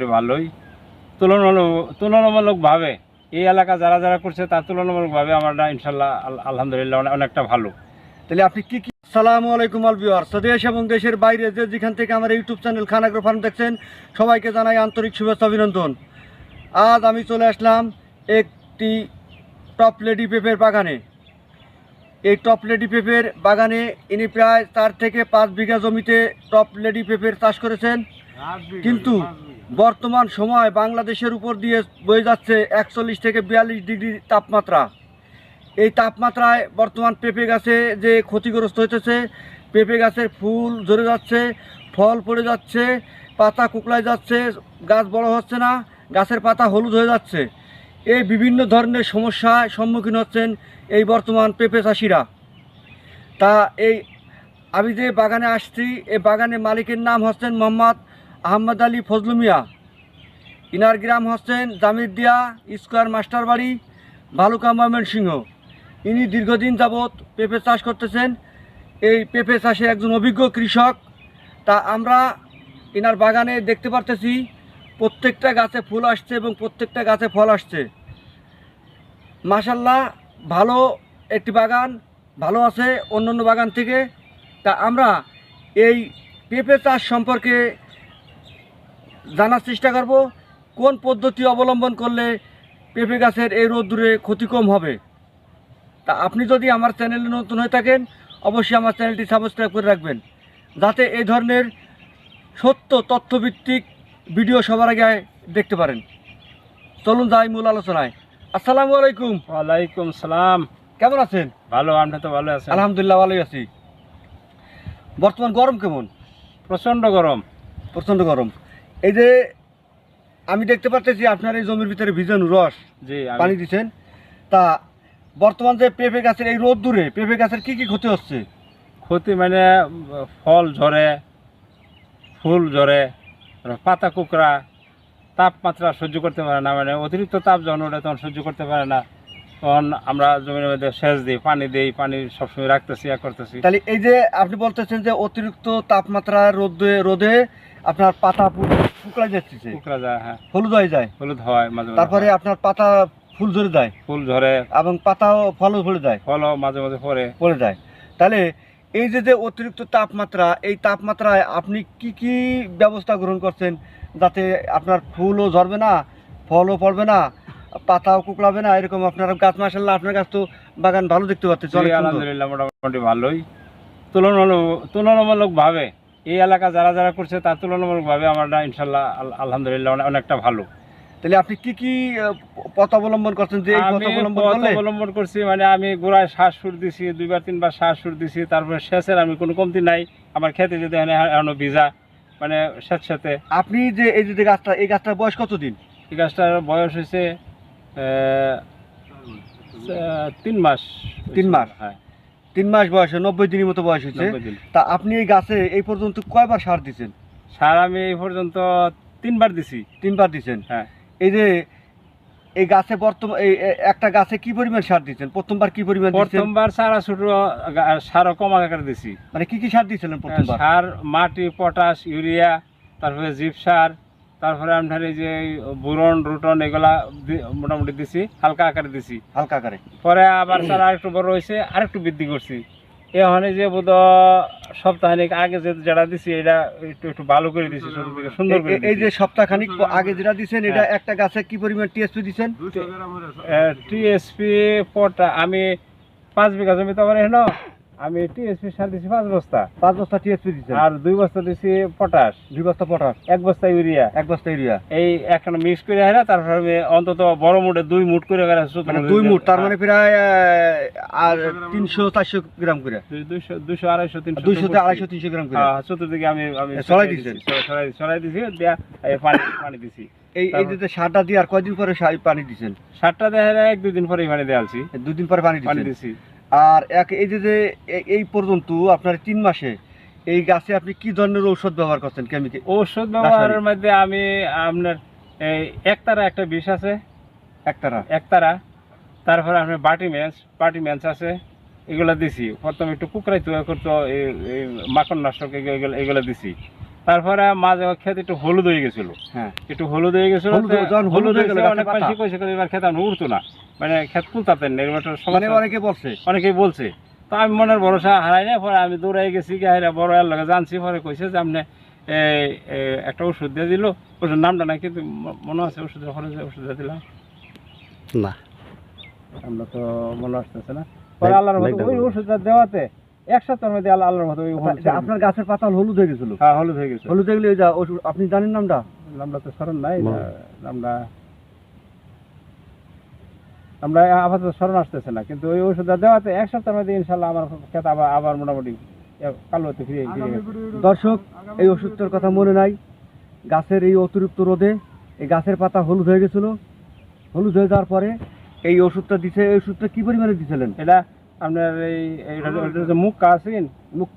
মোটামুটি ভালোই। তুলনামূলক তুলনামূলকভাবে এই এলাকা যারা যারা করছে তার তুলনামূলকভাবে আমরা ইনশাল্লাহ আল- আলহামদুলিল্লাহ অনেকটা ভালো। তাহলে আপনি কি কি? সালামু আলাইকুম আল ভিউয়ার দেশ এবং দেশের বাইরে যে যেখান থেকে আমার ইউটিউব চ্যানেল খানাগ্রো ফার্ম দেখছেন সবাইকে জানাই আন্তরিক শুভেচ্ছা অভিনন্দন। আজ আমি চলে আসলাম একটি টপ লেডি পেঁপের বাগানে। এই টপ লেডি পেঁপের বাগানে ইনি প্রায় চার থেকে পাঁচ বিঘা জমিতে টপ লেডি পেঁপের চাষ করেছেন। কিন্তু বর্তমান সময় বাংলাদেশের উপর দিয়ে বয়ে যাচ্ছে একচল্লিশ থেকে বিয়াল্লিশ ডিগ্রি তাপমাত্রা। এই তাপমাত্রায় বর্তমান পেঁপে গাছে যে ক্ষতিগ্রস্ত হইতেছে, পেঁপে গাছের ফুল ঝরে যাচ্ছে, ফল পড়ে যাচ্ছে, পাতা কুকড়ায় যাচ্ছে, গাছ বড় হচ্ছে না, গাছের পাতা হলুদ হয়ে যাচ্ছে। এই বিভিন্ন ধরনের সমস্যায় সম্মুখীন হচ্ছেন এই বর্তমান পেঁপে চাষিরা। তা এই আমি যে বাগানে আসছি এই বাগানের মালিকের নাম হচ্ছেন মোহাম্মদ আহমদ আলী ফজলু মিয়া। ইনার গ্রাম হচ্ছেন জামিরদিয়া স্কোয়ার মাস্টার বাড়ি ভালুকা ময়মনসিংহ। ইনি দীর্ঘদিন যাবৎ পেঁপে চাষ করতেছেন। এই পেঁপে চাষে একজন অভিজ্ঞ কৃষক। তা আমরা ইনার বাগানে দেখতে পারতেছি, প্রত্যেকটা গাছে ফুল আসছে এবং প্রত্যেকটা গাছে ফল আসছে। মাসাল্লাহ ভালো একটি বাগান, ভালো আছে অন্য অন্য বাগান থেকে। তা আমরা এই পেঁপে চাষ সম্পর্কে জানার চেষ্টা করব কোন পদ্ধতি অবলম্বন করলে পেঁপে গাছের এই রোদ্দুরে ক্ষতি কম হবে। তা আপনি যদি আমার চ্যানেলে নতুন হয়ে থাকেন অবশ্যই আমার চ্যানেলটি সাবস্ক্রাইব করে রাখবেন যাতে এই ধরনের সত্য তথ্যভিত্তিক ভিডিও সবার আগে দেখতে পারেন। চলুন যাই মূল আলোচনায়। আসসালামু আলাইকুম। ওয়ালাইকুম সালাম। কেমন আছেন? ভালো আপনি তো ভালো আছেন আলহামদুলিল্লাহ ভালোই আছি। বর্তমান গরম কেমন? প্রচণ্ড গরম। প্রচণ্ড গরম। এই যে আমি দেখতে পাচ্ছি আপনার এই জমির ভিতরে ভিজানো রস জি পানি দিচ্ছেন তা বর্তমান যে পেঁপে গাছের এই রোদ দূরে পেঁপে গাছের কি কি ক্ষতি হচ্ছে? ক্ষতি মানে ফল ঝরে ফুল ঝরে পাতা কুকড়া তাপমাত্রা সহ্য করতে পারে না মানে অতিরিক্ত তাপ যখন ওটা তখন সহ্য করতে পারে না। তখন আমরা জমির মধ্যে সেচ দিই পানি দিই পানি সবসময় রাখতেছি ইয়া করতেছি। তাহলে এই যে আপনি বলতেছেন যে অতিরিক্ত তাপমাত্রা রোদে রোদে আপনার পাতা শুকলাই যাচ্ছে কুকড়া যায় হ্যাঁ। হলুদ হয়ে যায়। হলুদ হয় মাঝে তারপরে আপনার পাতা ফুল ঝরে যায়। ফুল ঝরে। এবং পাতাও ফলও ঝরে যায়। ফলও মাঝে মাঝে পরে পড়ে যায়। তাহলে এই যে যে অতিরিক্ত তাপমাত্রা এই তাপমাত্রায় আপনি কি কি ব্যবস্থা গ্রহণ করছেন যাতে আপনার ফুলও ঝরবে না ফলও পড়বে না পাতাও কুকড়াবে না? এরকম আপনার গাছ মাসাল্লাহ আপনার গাছ তো বাগান ভালো দেখতে পাচ্ছে আলহামদুলিল্লাহ মোটামুটি ভালোই। তুলনামূলক তুলনামূলকভাবে। এই এলাকা যারা যারা করছে তার তুলনামূলকভাবে আমরা ইনশাল্লাহ আলহামদুলিল্লাহ অনেকটা ভালো। তাহলে আপনি কি কি পথ অবলম্বন করছেন যে অবলম্বন করছি মানে আমি গোড়ায় শ্বাস সুর দিছি দুইবার তিনবার শ্বাস সুর দিছি তারপরে সেচের আমি কোনো কমতি নাই। আমার খেতে যদি এখনও ভিজা মানে সেচ সাথে আপনি যে এই যে যে গাছটা এই গাছটার বয়স কতদিন? এই গাছটার বয়স হয়েছে তিন মাস। তিন মাস? হ্যাঁ। তিন মাস বয়সে নব্বই দিনের মতো বয়স হয়েছে। তা আপনি এই গাছে এই পর্যন্ত কয়বার সার দিচ্ছেন সার আমি এই পর্যন্ত তিনবার দিছি। তিনবার দিচ্ছেন হ্যাঁ। এই যে এই গাছে বর্তমান এই একটা গাছে কি পরিমাণ সার দিচ্ছেন প্রথমবার কি পরিমাণ প্রথমবার সারা ছোট সারও কম আকারে দিছি। মানে কি কি সার দিয়েছিলেন প্রথমবার? সার মাটি পটাশ ইউরিয়া তারপরে জিপ সার তারপরে আপনার এই যে বুরন রুটন এগুলা মোটামুটি দিছি হালকা আকারে দিছি। হালকা আকারে। পরে আবার সার আরেকটু বড় হয়েছে আরেকটু বৃদ্ধি করছি। এখন যে বোধ সপ্তাহানিক আগে যে যেটা দিছি এটা একটু একটু ভালো করে দিছি সুন্দর করে এই- যে সপ্তাহখানিক আগে যেটা দিচ্ছেন এটা হ্যাঁ। একটা গাছে কি পরিমাণ টিএসপি দিছেন? টিএসপি পটা আমি পাঁচ বিঘা জমি তো আমার এখানে আমি টিএসপি সার দিছি পাঁচ বস্তা। পাঁচ বস্তা টিএসপি দিচ্ছেন আর দুই বস্তা দিছি পটাশ দুই বস্তা পটাশ এক বস্তা ইউরিয়া এক বস্তা ইউরিয়া এই এখন মিক্স করে হেরা তারপর আমি অন্তত বড় মুঠে দুই মুঠ করে মানে দুই মুঠ তার মানে প্রায় আর তিনশো চারশো গ্রাম করে। দুইশো দুইশো আড়াইশো তিনশো দুইশো আড়াইশো তিনশো গ্রাম করে। হ্যাঁ চতুর্দিকে আমি আমি দিছেন? ছড়াই- ছড়াই ছড়াই দিছি দিয়া পানি পানি দিছি। এই এই যে যে সারটা দিয়ে আর কয়দিন পরে পানি দিচ্ছেন সারটা দেখা এক দুই দিন পরেই পানি দেওয়ালছি দুদিন পরে পানি পানি দিছি। আর এক এই যে এই পর্যন্ত আপনার তিন মাসে এই গাছে আপনি কি ধরনের ঔষধ ব্যবহার করছেন কেমিক্যাল ঔষধ ব্যবহারের মধ্যে আমি আপনার এই একতারা একটা বিষ আছে। একটারা একতারা। তারপরে আপনার বাটি ম্যাচ বাটি ম্যাচ আছে এগুলা দিছি। প্রথমে একটু কুকরাই তৈরি করতো এই এই মাখন নাশক এগুলো এগুলো দিছি। তারপরে মাঝে ক্ষেত একটু হলুদ হয়ে গেছিল। হ্যাঁ। একটু হলুদ হয়ে গেছিল হলুদ- হয়ে হয়ে গেল, গেছে অনেক। পাশে কইছে এবার খেত উঠতো না। মানে খেত তুলতাতেন না এরকম একটা অনেকে বলছে। অনেকেই বলছে। তো আমি মনের ভরসা হারাই না পরে আমি দৌড়াই গেছি গাহিরা বড় এর লগে জানছি পরে কইছে যে আপনি একটা ওষুধ দিয়ে দিল। ওষুধ নামটা না কিন্তু মনে আছে ওষুধের খরচ ওষুধ দিয়ে দিলাম। না। আমরা তো মনে আসতেছে না। পরে আল্লাহর মতো ওই ওষুধটা দেওয়াতে এক সপ্তাহের মধ্যে আল্লাহ আল্লাহর মতো ওই আচ্ছা, আপনার গাছের পাতা হলুদ হয়ে গেছিল? হ্যাঁ হলুদ হয়ে গেছে। হলুদ হয়ে গেলে ওষুধ- আপনি জানেন নামটা? নামটা তো স্মরণ নাই। নামটা আমরা আপাতত স্মরণ আসতেছে না। কিন্তু ওই ওষুধটা দেওয়াতে এক সপ্তাহের মধ্যে ইনশাল্লাহ আমার ক্ষেত আবার আবার মোটামুটি এ- কালো হতে ফিরে ফিরে দর্শক এই ওষুধটার কথা মনে নাই। গাছের এই অতিরিক্ত রোদে এই গাছের পাতা হলুদ হয়ে গেছিল। হলুদ হয়ে যাওয়ার পরে এই ওষুধটা দিছে এই ওষুধটা কি পরিমাণে দিছিলেন? এটা আপনার এই মুক্কা আছেন?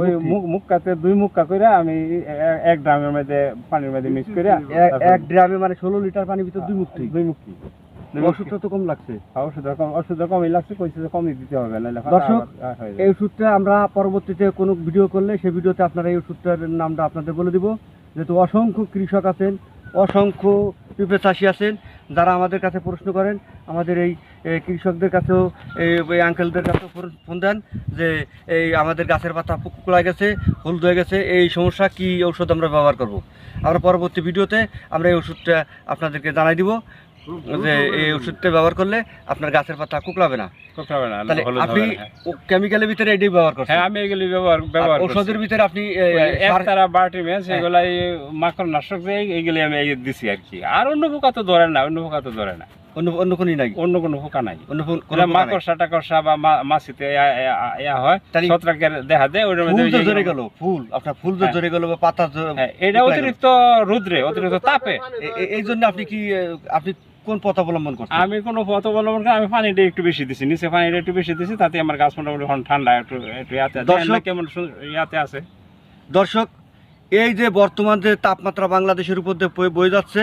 ওই মুখ মুক্কাতে দুই মুক্কা করে আমি এক ড্রামের মধ্যে পানির মধ্যে মিক্স করে এক- ড্রামে মানে ষোলো লিটার পানির ভিতর দুই মুক্তি। দুই মুক্তি। দুই ওষুধটা তো কম লাগছে। ওষুধ কম ওষুধ কমই লাগছে কইছে যে কমই দিতে হবে দর্শক, হয়ে যাবে। এই ওষুধটা আমরা পরবর্তীতে কোনো ভিডিও করলে সেই ভিডিওতে আপনারা এই ওষুধটার নামটা আপনাদের বলে দিব। যেহেতু অসংখ্য কৃষক আছেন অসংখ্য পেঁপে চাষি আছেন যারা আমাদের কাছে প্রশ্ন করেন আমাদের এই কৃষকদের কাছেও এই আঙ্কেলদের কাছেও ফোন- দেন যে এই আমাদের গাছের পাতা কুকড়া গেছে হলুদ হয়ে গেছে এই সমস্যা কি ঔষধ আমরা ব্যবহার করব। আমরা পরবর্তী ভিডিওতে আমরা এই ওষুধটা আপনাদেরকে জানাই দিব। যে এই ওষুধটা ব্যবহার করলে আপনার গাছের পাতা কুকড়াবে না। হবে না তাহলে আপনি হ্যাঁ। কেমিক্যালের ভিতরে এটাই ব্যবহার করছেন? হ্যাঁ আমি এগুলি ব্যবহার ব্যবহার ওষুধের ভিতরে আপনি একতারা বার্টিমেন্স এগুলাই মাখন নাশক যে এইগুলি আমি এই দিছি আর কি। আর অন্য পোকা তো ধরে না অন্য পোকা তো ধরে না। অন্য অন্য কোনো নাই? অন্য কোনো পোকা নাই। অন্য কোনো মাকড়সা টাকড়সা বা মাছিতে ইয়া- হয় তাহলে ছত্রাকের দেখা দেয় ওইটার মধ্যে ঝরে গেল ফুল আপনার ফুল যে হ্যাঁ। ঝরে গেল বা পাতা হ্যাঁ, এটা অতিরিক্ত রুদ্রে অতিরিক্ত তাপে। এ- এই জন্য আপনি কি আপনি কোন পথ অবলম্বন করছেন? আমি কোনো পথ অবলম্বন করে আমি পানিটা একটু বেশি দিছি নিচে পানিটা একটু বেশি দিছি তাতে আমার গাছ মোটামুটি এখন ঠান্ডা একটু একটু ইয়াতে দর্শক- কেমন ইয়াতে আছে? দর্শক এই যে বর্তমান যে তাপমাত্রা বাংলাদেশের উপর দিয়ে বয়ে- যাচ্ছে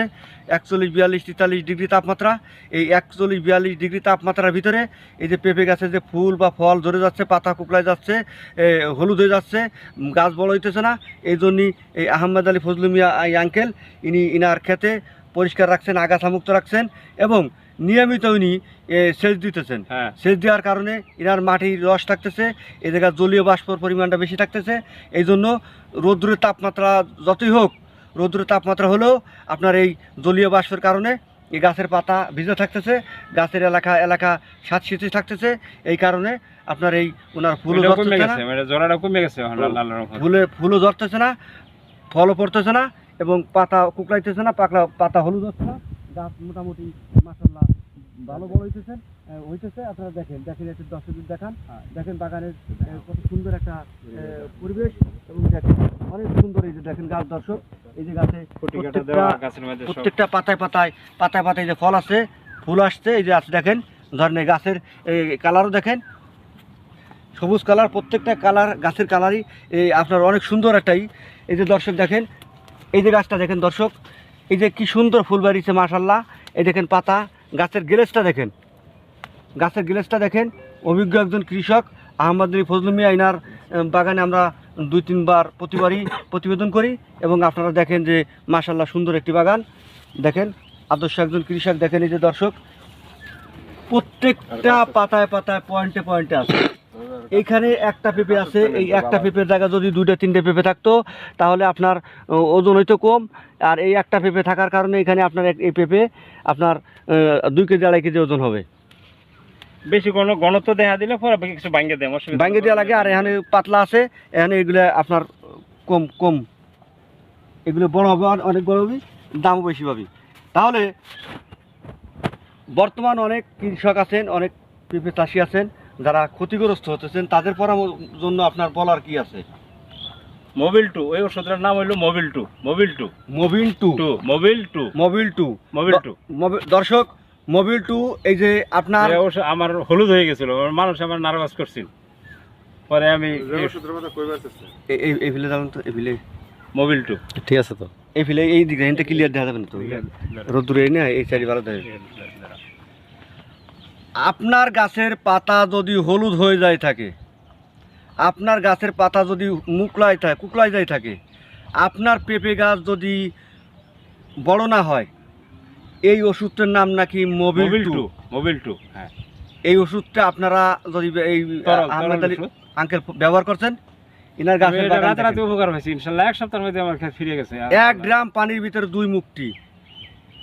একচল্লিশ বিয়াল্লিশ তেতাল্লিশ ডিগ্রি তাপমাত্রা এই একচল্লিশ বিয়াল্লিশ ডিগ্রি তাপমাত্রার ভিতরে এই যে পেঁপে গাছে যে ফুল বা ফল ধরে যাচ্ছে পাতা কুকড়ায় যাচ্ছে হলুদ হয়ে যাচ্ছে গাছ বড় হইতেছে না এই জন্যই এই আহমেদ আলী ফজলু মিয়া আঙ্কেল ইনি ইনার খেতে পরিষ্কার রাখছেন আগাছা মুক্ত রাখছেন এবং নিয়মিত উনি এ, সেচ দিতেছেন। হ্যাঁ। সেচ দেওয়ার কারণে এনার মাটির রস থাকতেছে এ জায়গায় জলীয় বাষ্পর পরিমাণটা বেশি থাকতেছে। এই জন্য রৌদ্রের তাপমাত্রা যতই হোক রৌদ্রের তাপমাত্রা হলেও আপনার এই জলীয় বাষ্পের কারণে এই গাছের পাতা ভিজে থাকতেছে গাছের এলাকা এলাকা সাত শীতে থাকতেছে। এই কারণে আপনার এই ওনার ফুলও ধরতেছে না। মানে ফুলে ফুলও ধরতেছে না ফলও পড়তেছে না। এবং পাতা কুকড়াইতেছে না পাকড়া পাতা হলুদ হচ্ছে না। গাছ মোটামুটি মাসাল্লাহ ভালো বড় হইতেছে হইতেছে। আপনারা দেখেন দেখেন একটু দশ দিন দেখান দেখেন। বাগানের কত সুন্দর একটা পরিবেশ এবং দেখেন অনেক সুন্দর এই যে দেখেন গাছ দর্শক। এই যে গাছে প্রত্যেকটা- পাতায় পাতায় পাতায় পাতায় যে ফল আছে ফুল আসছে। এই যে আছে দেখেন ধরেন এই গাছের কালারও দেখেন। সবুজ কালার প্রত্যেকটা কালার গাছের কালারই এই আপনার অনেক সুন্দর একটাই এই যে দর্শক দেখেন এই যে গাছটা দেখেন দর্শক এই যে কি সুন্দর ফুল বাড়িছে মাশাল্লাহ এই দেখেন পাতা গাছের গ্লেসটা দেখেন। গাছের গ্লেসটা দেখেন অভিজ্ঞ একজন কৃষক আহমদ আলী ফজলু মিয়া ইনার বাগানে আমরা দুই তিনবার প্রতিবারই প্রতিবেদন করি এবং আপনারা দেখেন যে মাশাল্লাহ সুন্দর একটি বাগান। দেখেন আদর্শ একজন কৃষক দেখেন এই যে দর্শক প্রত্যেকটা পাতায় পাতায় পয়েন্টে পয়েন্টে আছে। এইখানে একটা পেঁপে আছে এই একটা পেঁপের জায়গা যদি দুইটা তিনটে পেঁপে থাকতো তাহলে আপনার ওজন হইতো কম আর এই একটা পেঁপে থাকার কারণে এখানে আপনার এক- এই পেঁপে আপনার দুই কেজি আড়াই কেজি ওজন হবে। বেশি ঘন ঘনত্ব দেখা দিলে পরে কিছু ভাঙ্গে দেয় অসুবিধা ভাঙ্গে দেওয়া লাগে আর এখানে পাতলা আছে এখানে এগুলো আপনার কম কম। এগুলো বড় হবে অনেক বড় হবে দামও বেশি পাবি। তাহলে বর্তমান অনেক কৃষক আছেন অনেক পেঁপে চাষি আছেন যারা ক্ষতিগ্রস্ত হতেছেন তাদের পরামর্শ জন্য আপনার বলার কি আছে? মোবিল টু ওই ওষুধটার নাম হইল Mobil two Mobil two Mobil two two Mobil two Mobil two Mobil two দর্শক মোবিল টু এই যে আপনার আমার হলুদ হয়ে গেছিল মানুষ আমার নার্ভাস করছিল। পরে আমি এই- এই- এই ফিলে যাবেন তো এই ফিলে। মোবিল টু ঠিক আছে তো। এই ফিলে এই দিকে এটা ক্লিয়ার দেখা যাবে না তো। রোদ্দুরে না এই ভালো দেখা যাবে। আপনার গাছের পাতা যদি হলুদ হয়ে যায় থাকে আপনার গাছের পাতা যদি মুকলাই থাকে কুকলাই যায় থাকে আপনার পেঁপে গাছ যদি বড় না হয় এই ওষুধটার নাম নাকি মোবিল টু মোবিল টু হ্যাঁ। এই ওষুধটা আপনারা যদি এই আহমেদ আলী আঙ্কেল ব্যবহার করছেন ইনার গাছের। উপকার হয়েছে ইনশাল্লাহ এক সপ্তাহের মধ্যে আমার ফিরে গেছে। এক গ্রাম পানির ভিতরে দুই মুক্তি।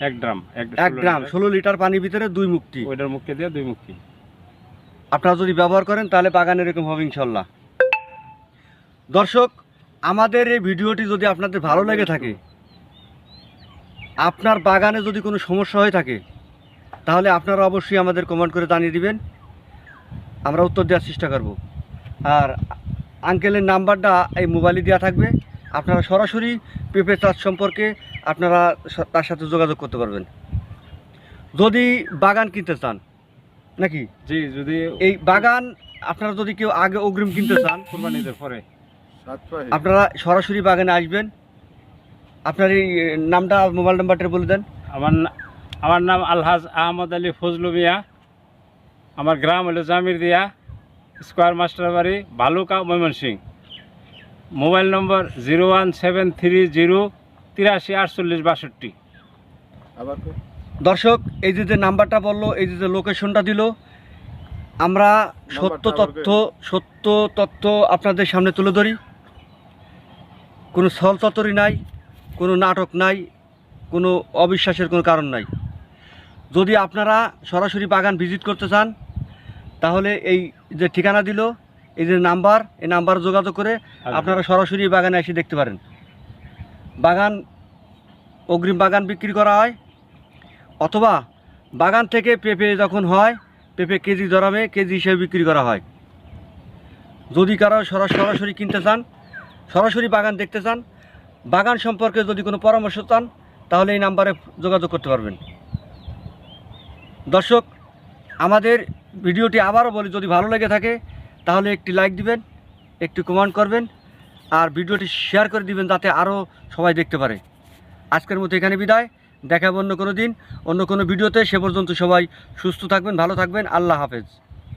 এক গ্রাম এক গ্রাম ষোলো লিটার। পানির ভিতরে দুই মুক্তি। ওইটার মুখে দিয়ে দুই মুক্তি। আপনারা যদি ব্যবহার করেন তাহলে বাগান এরকম হবে ইনশাল্লাহ। দর্শক আমাদের এই ভিডিওটি যদি আপনাদের ভালো লেগে থাকে আপনার বাগানে যদি কোনো সমস্যা হয়ে থাকে তাহলে আপনারা অবশ্যই আমাদের কমেন্ট করে জানিয়ে দিবেন। আমরা উত্তর দেওয়ার চেষ্টা করব। আর আঙ্কেলের নাম্বারটা এই মোবাইলে দেওয়া থাকবে। আপনারা সরাসরি পেঁপে চাষ সম্পর্কে আপনারা তার সাথে যোগাযোগ করতে পারবেন। যদি বাগান কিনতে চান নাকি? জি যদি এই বাগান আপনারা যদি কেউ আগে অগ্রিম কিনতে চান কুরবানিদের পরে। আপনারা সরাসরি বাগানে আসবেন। আপনার এই নামটা মোবাইল নাম্বারটা বলে দেন। আমার আমার নাম আলহাজ আহমদ আলী ফজলু মিয়া। আমার গ্রাম হলো জামির দিয়া স্কোয়ার মাস্টার বাড়ি Bhaluka Mymensingh mobile number zero one seven three zero তিরাশি আটচল্লিশ বাষট্টি। দর্শক এই যে যে নাম্বারটা বলল এই যে যে লোকেশনটা দিল আমরা সত্য তথ্য সত্য তথ্য আপনাদের সামনে তুলে ধরি। কোনো ছলততরি নাই কোনো নাটক নাই কোনো অবিশ্বাসের কোনো কারণ নাই। যদি আপনারা সরাসরি বাগান ভিজিট করতে চান তাহলে এই যে ঠিকানা দিল এই যে নাম্বার এই নাম্বার যোগাযোগ করে আপনারা সরাসরি বাগানে এসে দেখতে পারেন। বাগান, অগ্রিম বাগান বিক্রি করা হয় অথবা বাগান থেকে পেঁপে যখন হয়, পেঁপে কেজি দরামে কেজি হিসেবে বিক্রি করা হয়। যদি কারও সরা- সরাসরি কিনতে চান, সরাসরি বাগান দেখতে চান, বাগান সম্পর্কে যদি কোনো পরামর্শ চান, তাহলে এই নাম্বারে যোগাযোগ করতে পারবেন। দর্শক, আমাদের ভিডিওটি আবারও বলি, যদি ভালো লেগে থাকে, তাহলে একটি লাইক দিবেন, একটি কমেন্ট করবেন। আর ভিডিওটি শেয়ার করে দিবেন যাতে আরও সবাই দেখতে পারে। আজকের মতো এখানে বিদায়। দেখাবো অন্য কোনো দিন, অন্য কোনো ভিডিওতে। সে পর্যন্ত সবাই সুস্থ থাকবেন, ভালো থাকবেন। আল্লাহ হাফেজ।